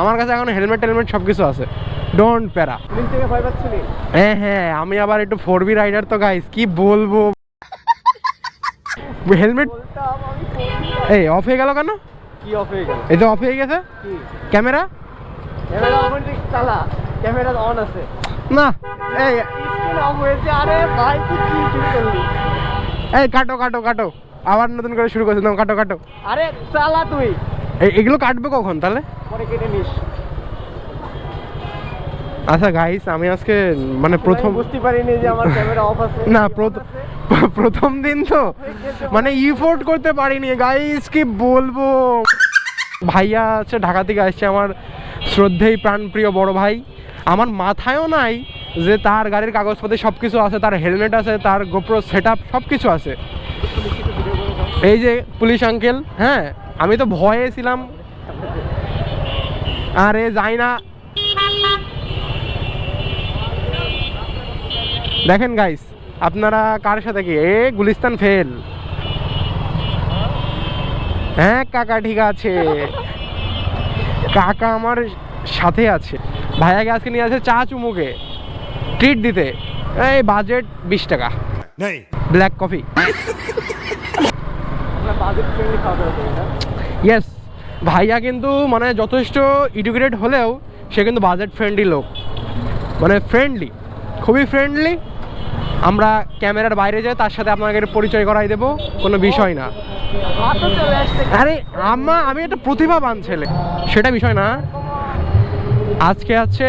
আমার কাছে এখন হেলমেট টেলমেট সব কিছু আছে ডোন্ট প্যারা হ্যাঁ হ্যাঁ আমি আবার একটু ফোর বি রাইডার তো গাইস কি বলব? হেলমেট এই অফ হয়ে গেল কেন? কি অফ হয়ে গেল? এই তো অফ হয়ে গেছে? ক্যামেরা? চালা। ক্যামেরা অন আছে। না এই অফ হয়েছে আরে ভাই তুই কি শুরু করলি? এই কাটো কাটো কাটো। আবার নতুন করে শুরু করছিলাম কাটো কাটো। আরে চালা তুই। এগুলো কাটবে কখন তাহলে? পরে কেটে নিস। আচ্ছা গাইস আমি আজকে মানে প্রথম বুঝতে পারিনি যে আমার ক্যামেরা অফ আছে। না প্রথম দিন তো। মানে ইফোর্ট করতে পারিনি। গাইস কি বলব? ভাইয়া আছে ঢাকা থেকে আসছে আমার শ্রদ্ধেয় প্রাণপ্রিয় বড় ভাই। আমার মাথায়ও নাই যে তার গাড়ির কাগজপত্র সব কিছু আছে তার হেলমেট আছে তার গোপ্রো সেট আপ সব কিছু আছে। এই যে পুলিশ আঙ্কেল হ্যাঁ? আমি তো ভয়ে ছিলাম। আরে যাই না। দেখেন গাইস আপনারা কার সাথে কি? এ গুলিস্তান ফেল হ্যাঁ কাকা ঠিক আছে। কাকা আমার সাথে আছে। ভাইয়াকে আজকে নিয়ে আছে চা চুমুকে। ট্রিট দিতে। এই বাজেট বিশ টাকা। ব্ল্যাক কফি আমরা বাজেট ফ্রেন্ডলি খাওয়া দাওয়া করি না ইয়েস ভাইয়া কিন্তু মানে যথেষ্ট এডুকেটেড হলেও সে কিন্তু বাজেট ফ্রেন্ডলি লোক। মানে ফ্রেন্ডলি খুবই ফ্রেন্ডলি আমরা ক্যামেরার বাইরে যাই তার সাথে আপনাকে পরিচয় করাই দেবো কোনো বিষয় না। আসছে। আরে আম্মা আমি একটা প্রতিভাবান ছেলে। সেটা বিষয় না। আজকে আছে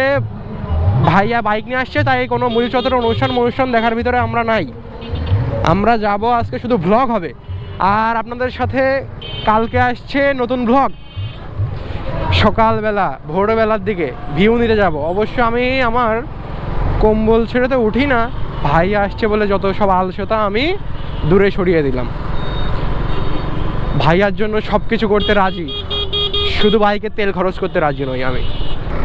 ভাইয়া বাইক নিয়ে আসছে তাই কোনো মুড়ি চত্বর অনুষ্ঠান অনুষ্ঠান দেখার ভিতরে আমরা নাই। আমরা যাব আজকে শুধু ভ্লগ হবে। আর আপনাদের সাথে কালকে আসছে নতুন ভ্লগ সকালবেলা, ভোরবেলার দিকে ভিউ নিতে যাব। অবশ্য আমি আমার কম্বল ছেড়ে তো উঠি না। ভাই আসছে বলে যত সব আলসতা আমি দূরে সরিয়ে দিলাম। ভাইয়ার জন্য সব কিছু করতে রাজি। শুধু ভাইকে তেল খরচ করতে রাজি নই আমি।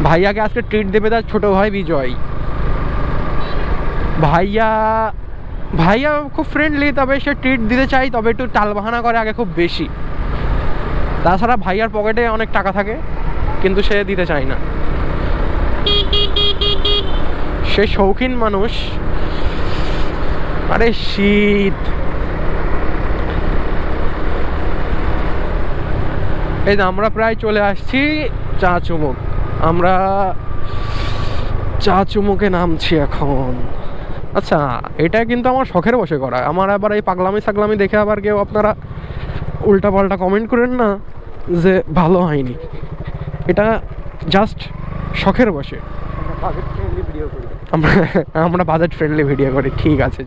ভাইয়াকে আজকে ট্রিট দেবে তার ছোট ভাই বিজয়। ভাইয়া ভাইয়া খুব ফ্রেন্ডলি তবে সে ট্রিট দিতে চাই, তবে একটু টালবাহানা করে আগে খুব বেশি। তাছাড়া ভাইয়ার পকেটে অনেক টাকা থাকে, কিন্তু সে দিতে চায় না। সে শৌখিন মানুষ। আরে শীত। এই আমরা প্রায় চলে আসছি চা চুমুক। আমরা চা চুমুকে নামছি এখন। আচ্ছা এটা কিন্তু আমার শখের বসে করা। আমার আবার এই পাগলামি সাগলামি দেখে আবার কেউ আপনারা উল্টা পাল্টা কমেন্ট করেন না যে ভালো হয়নি। এটা জাস্ট শখের বসে আমরা বাজেট ফ্রেন্ডলি ভিডিও করি। আমরা আমরা বাজেট ফ্রেন্ডলি ভিডিও করি ঠিক আছে।